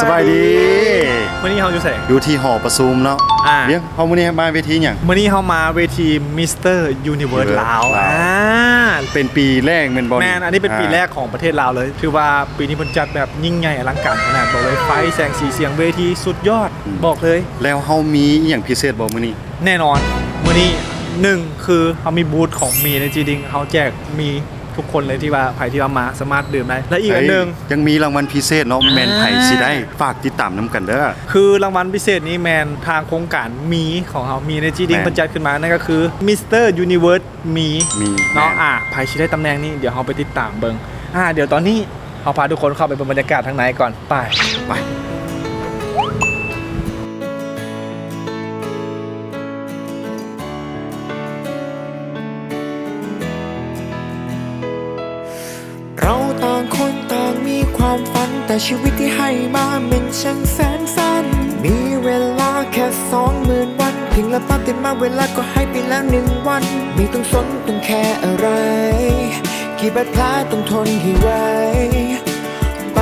สบายดีวันนี้เฮาอยู่แสงอยู่ที่หอประชุมเนาะอ่าเดี๋ยวเฮามื้อนี้มาเวทีหยัง วันนี้เฮามาเวทีมิสเตอร์ยูนิเวิร์ส Universe ลาวลาว อ่าเป็นปีแรกแม่นบ่แมนอันนี้เป็นปีแรกของประเทศลาวเลย ถือว่าปีนี้เพิ่นจัดแบบยิ่งใหญ่อลังการขนาดบอกเลยไฟแสงสีเสียงเวทีสุดยอดบอกเลย แล้วเฮามีอหย่างพิเศษบ่มื้อนี้ แน่นอน วันนี้หนึ่งคือเขามีบูธของมีในจีดิงเขาแจกมี ทุกคนเลยที่ว่าใครที่ว่ามาสามารถดื่มได้และอีกอันหนึ่งเฮ้ยยังมีรางวัลพิเศษเนาะแม่นไผสิได้ฝากติดตามนํกันเด้อคือรางวัลพิเศษนี้แมนทางโครงการมีของเขามีในจีดิงแมนบรรจัดขึ้นมานั่นก็คือมิสเตอร์ยูนิเวิร์สมีมีเนาะแม่นอะใครชิได้ตำแหน่งนี้เดี๋ยวเราไปติดตามเบิงอ่าเดี๋ยวตอนนี้เราพาทุกคนเข้าไปบนบรรยากาศทางในก่อนไปไป เราต่างคนต่างมีความฝัน แต่ชีวิตที่ให้มามันช่างแสนสั้น มีเวลาแค่สองหมื่นวันเพียงละปั๊บติดมาเวลาก็ให้ไปแล้วหนึ่งวัน มีต้องสนต้องแค่อะไร กี่บาดแผลต้องทนให้ไหวไป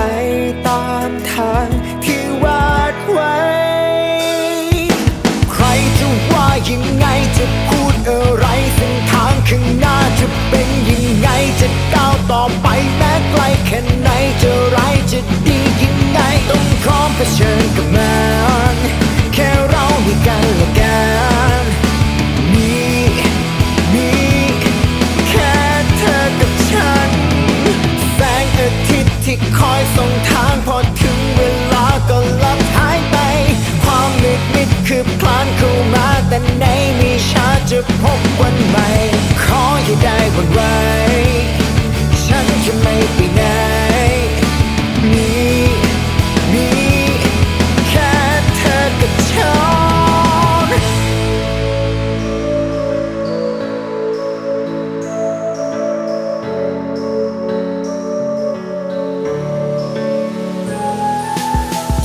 ตามทางที่วาดไว้ ใครจะว่ายังไงจะพูดอะไรเส้นทางข้างหน้าจะเป็นยังไงจะก้า ต่อไปแม้ไกลแค่ไหนจะร้ายจะดียังไงต้องพร้อมเผชิญกับมันแค่เรามีกันและกันมีมีแค่เธอกับฉัน แสงอาทิตย์ที่คอยส่งทางพอถึงเวลาก็ลับหายไป ความมืดมิดคือพลานเข้ามาแต่ในมีชาจะพบ ไปไหนมีมีแค่เธอกับฉัน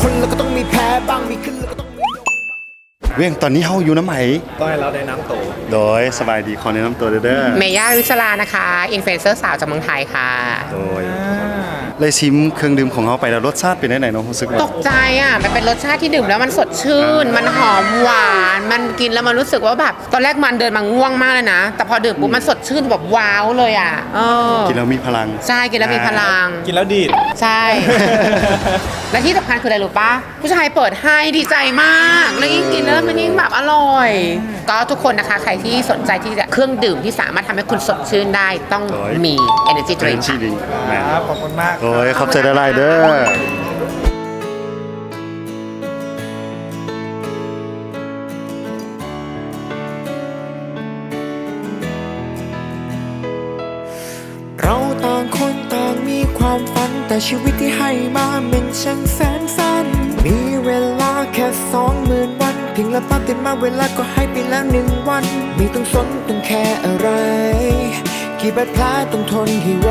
คนเราก็ต้องมีแพ้บ้างมีขึ้น เวียงตอนนี้เฮาอยู่น้ำไหมต้องให้เราได้น้ำโต โดยสบายดีขอแนะนำตัวเด้อเด้อเมย่าวิศลานะคะ อินฟลูเอนเซอร์สาวจากเมืองไทยค่ะ โดย เลยชิมเครื่องดื่มของเฮาไปแล้วรสชาติเป็นจังไดเนาะรู้สึกว่า ตกใจอะ มันเป็นรสชาติที่ดื่มแล้วมันสดชื่น มันหอมหวาน มันกินแล้วมันรู้สึกว่าแบบ ตอนแรกมันเดินมาง่วงมากเลยนะ แต่พอดื่มปุ๊บมันสดชื่นแบบว้าวเลยอะ เออ กินแล้วมีพลัง ใช่ กินแล้วมีพลัง กินแล้วดีด ใช่ และที่สำคัญคืออะไรรู้ปะผู้ชายเปิดให้ดีใจมาก แล้วยิ่งกินแล้วมันยิ่งแบบอร่อย ก็ทุกคนนะคะ ใครที่สนใจที่จะเครื่องดื่มที่สามารถทำให้คุณสดชื่นได้ต้องโอ้ยมี energy เทรน drink ชีดิงแม่น ครับ ขอบคุณมาก โอ้ยขอบใจได้หลายเด้อเราต่างคนต่างมีความฝัน แต่ชีวิตที่ให้มามันช่างแสนสั้น มีเวลาแค่สองหมื่นวัน เพียงละปั๊บติดมาเวลาก็ให้ไปแล้วหนึ่งวันมีต้องสนต้องแค่อะไร กี่บาดแผลต้องทนให้ไว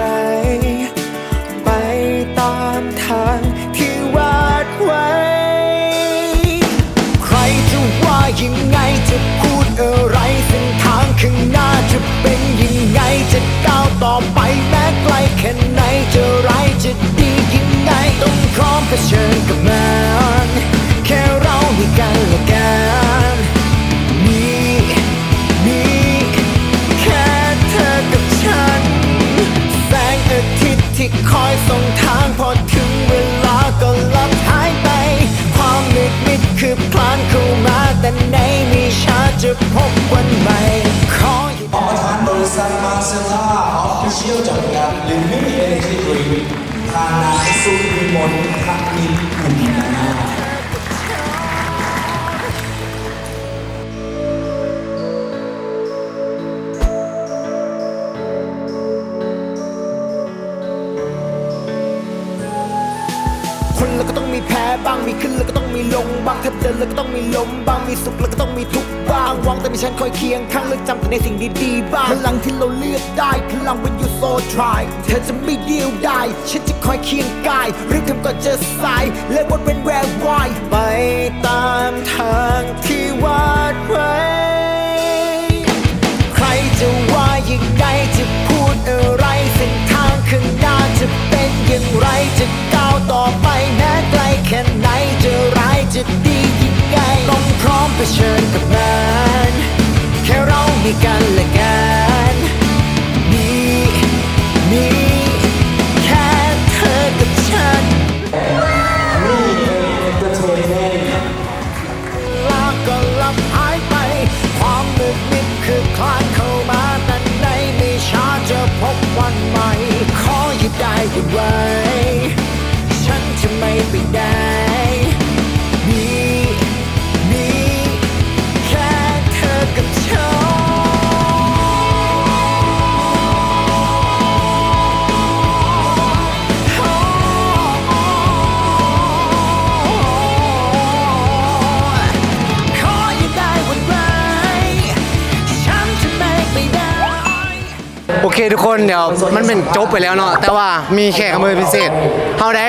อยส่งทางพอถึงเวลาก็ลับหายไป ความมืดมิดคือพลานเข้ามาแต่ในมีชาจะพบวันใหม่ขออย่ประธานบริษัทมาเซล่าออฟฟิเชียลจำกัดหรือมิมิเอเนจีดริงทานาสุวิมลทักนินคุณน มีแพ้บ้างมีขึ้นแล้วก็ต้องมีลงบ้างถ้าเดินแล้วก็ต้องมีล้มบ้างมีสุขแล้วก็ต้องมีทุกข์บ้างหวังแต่มีฉันคอยเคียงข้างเลือกจำแต่ในสิ่งดีๆบ้างพลังที่เราเลือกได้พลัง when you so try เธอจะไม่เดียวได้ฉันจะคอยเคียงกายเรื่องทำก่อนเจอสายและวนเป็นแวววายไปตามทางท ฉันจะไม่ไปได้ เคทุกคนเดี๋ยวมันเป็นจบไปแล้วเนาะแต่ว่ามีแขกมือพิเศษเฮาได้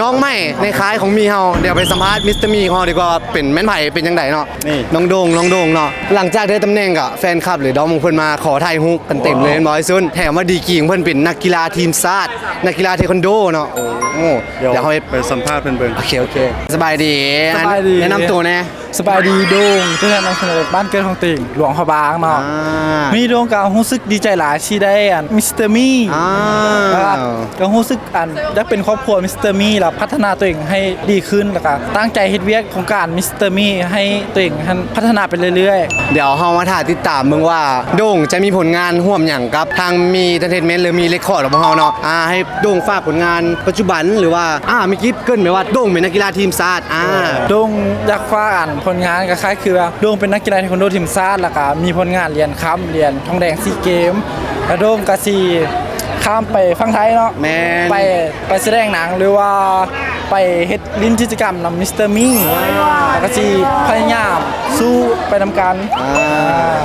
น้องใหม่ในคล้ายของมีเฮาเดี๋ยวไปสัมภาษณ์มิสเตอร์มีของเฮาดีกว่าเป็นแม่นไผ่เป็นยังไงเนาะนี่ น้องโดงน้องโดงเนาะหลังจากได้ตำแหน่งกับแฟนคลับหรือดอมของเพิ่นมาขอถ่ายรูปกันเต็มเลยบอยซุนแถมว่าดีกรีของเพิ่นเป็นนักกีฬาทีมชาตินักกีฬาเทควันโดเนาะโอ้เดี๋ยวเดี๋ยวเฮาไปไปสัมภาษณ์เพิ่นเบิ่ง โอเคโอเคสบายดีสบายดี แนะนำตัวแน่ สบายดีโดงตัวแทนนำเสนอบ้านเกิดของติ่งหลวงพระบางเนาะอ่ามีโดงก็รู้สึกดีใจหลายที่ได้อันมิสเตอร์มี่อ่าก็รู้สึกอันได้เป็นครอบครัวมิสเตอร์มี่แล้วพัฒนาตัวเองให้ดีขึ้นแล้วก็ตั้งใจเฮ็ดเวียกของการมิสเตอร์มี่ให้ตัวเองให้พัฒนาไปเรื่อยๆ เดี๋ยวเฮามาถ่ายติดตามมึงว่าโด่งจะมีผลงานร่วมอย่างกับทางมีเอนเตอร์เทนเมนต์หรือมีเรคคอร์ดของพวกเฮาเนาะอ่าให้โด่งฝากผลงานปัจจุบันหรือว่าอ่ามีกิ๊บเกินไหมว่าโด่งเป็นนักกีฬาทีมชาติอ่าโดงอยากฝากอ่านผลงานก็คล้ายคือว่าโดงเป็นนักกีฬาเทควันโดทีมชาติแล้วก็มีผลงานเรียนค้ำเรียนทองแดงซีเกมแล้วโดงก็สิข้ามไปฟังไทยเนาะแม่น ไปไปแสดงหนังหรือว่าไปเฮ็ดลิ้นกิจกรรมนำมิสเตอร์มี่แล้วก็สิพยายามสู้ไปนำกัน อ่า